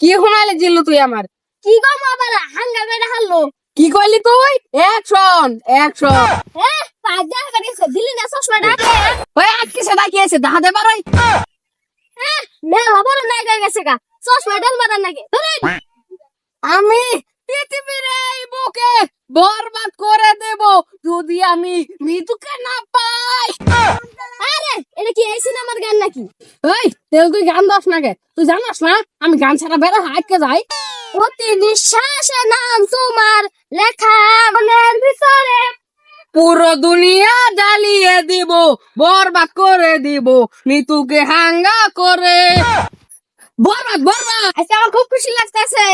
কি শোনাইলে জিল্লু তুই আমার? কি গো আবার হাঙ্গা করে হারলো কি কইলি তুই? অ্যাকশন অ্যাকশন এ পাঁচ দেখা করেছে দিলি না চশমাটা? ওই আজকে সেটা কি আছে? দেখা পারই মেলা বড় নাই গেছে গা। চশমা ডাল মারার নাকি? আমি পৃথিবীর এই বুকে বরবাদ করে দেব। যদি আমি মৃত্যুকে না পাই। কি এই সিনেমার গান নাকি? এই তেল তুই গান দাস না তুই জানাস না আমি গান ছাড়া বেড়া হাঁটকে যাই? অতি নিঃশ্বাসে নাম তোমার লেখা মনের ভিতরে। পুরো দুনিয়া জ্বালিয়ে দিব বরবাদ করে দিব নিতুকে হাঙ্গা করে। বরবাদ বরবাদ! আজকে আমার খুব খুশি লাগতেছে।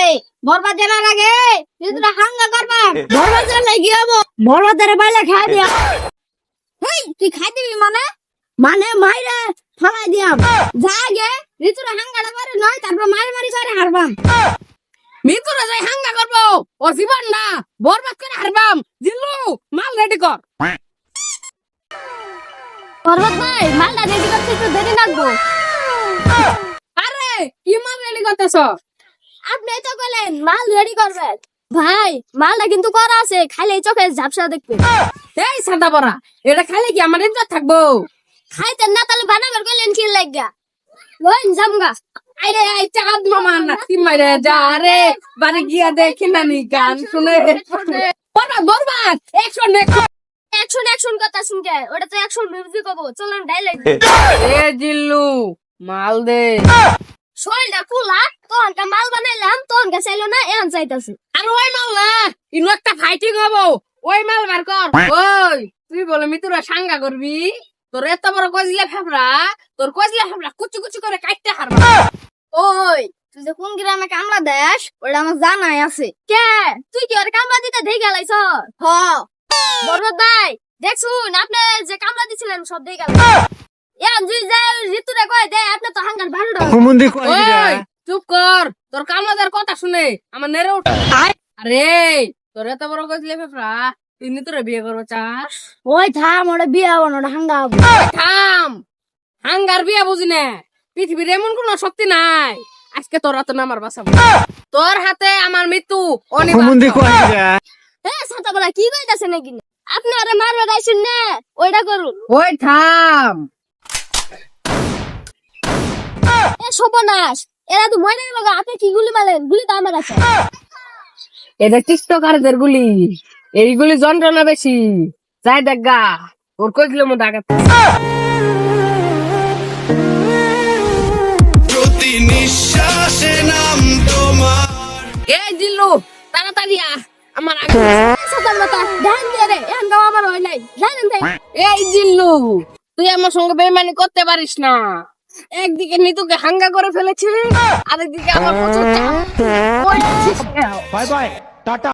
বরবাদ জানার আগে যদি হাঙ্গা করবা বরবাদ? জানাই কি হব? বরবাদের বাইলে খাই দিয়া হেই তুই খাই দিবি মানে মানে মাইরে ফালাই দিয়াম। যা আগে ঋতুরা হাঙ্গাটা করে নয় তারপর মারি মারি করে হারবাম। মিতুরে যাই হাঙ্গা করব ও জীবন না, বরবাদ করে হারবাম। জিল্লু, মাল রেডি কর। বরবাদ ভাই মালটা রেডি করতে একটু দেরি লাগবো। আরে, কি মাল রেডি করতেছ? আপনি তো বলেন মাল রেডি করবেন ভাই, মালটা কিন্তু করা আছে খাইলে চোখে ঝাপসা দেখবে। এই সাদা বড়া, এটা খাইলে কি আমার ইজ্জত থাকব? খাইতে না তাহলে বানাবার গেলেন কি লাগা। লইন জামগা আরে আই চাঁদ মামা নাতি মারে যা রে। বাড়ি গিয়া দেখি নানি গান শুনে। বরবাদ বরবাদ একশন অ্যাকশন অ্যাকশন কথা শুনকে। ওটা তো অ্যাকশন মিউজিক হব। চলেন ডাইলেক এ জিল্লু মাল দে। শরীরটা কুলা তখন কা মাল বানাইলাম তখন কা চাইলো না এখন চাইতাছে। আর ওই মাল না ইনু একটা ফাইটিং হব। ওই মাল বার কর। ওই তুই বলে মিতুরা সাঙ্গা করবি? তোর এত বড় কজলে ফেবরা তোর কজলে ফেবরা কুচু কুচু করে কাটতে হারবা। ওই তুই যে কোন গ্রামে কামলা দেশ ওটা আমার জানাই আছে। কে? তুই কি ওর কামলা দিতে দেখে গেলাইছ হ। বরবাদ ভাই দেখছুন আপনি যে কামলা দিছিলেন সব দেখে গেল এখন তুই যে ঋতুরে কয় দে আপনি তো হাঙ্গার কয় ওই চুপ কর তোর কামলাদার কথা শুনে আমার নেড়ে উঠে। আরে তোর এত বড় কজলে ফেবরা তুই মিতুরে বিয়ে করব চাস? ওই থাম ওটা বিয়ে হব না ওটা হাঙ্গা হব। থাম! হাঙ্গার বিয়া বুঝি না? পৃথিবীর এমন কোন শক্তি নাই। আজকে তোর হাতে আমার বাঁচাবো। তোর হাতে আমার মৃত্যু এ ছাতাবেলা কি কইতাছে নাকি? আপনি আরে মারবে গাইছেন না ওইটা করুন। ওই থাম! এ সর্বনাশ! এরা তো মরে গেল গা। আপনি কি গুলি মারলেন? গুলি তো আমার আছে এটা টিকটকারদের গুলি। এইগুলি যন্ত্রণা বেশি। যাই দেখ গা ওর কইছিল মতো আঘাত প্রতি নিঃশ্বাসে নাম তোমার। এই দিল্লু তাড়াতাড়ি আ আমার আগে ছাতাবেলা ধ্যান দিয়ে রে এখন গাও আমার হয় নাই জানেন তাই। এই জিল্লু তুই আমার সঙ্গে বেমানি করতে পারিস না। একদিকে নিতুকে হাঙ্গা করে ফেলেছে আরেকদিকে আমার প্রচুর চাপ। Bye bye tata.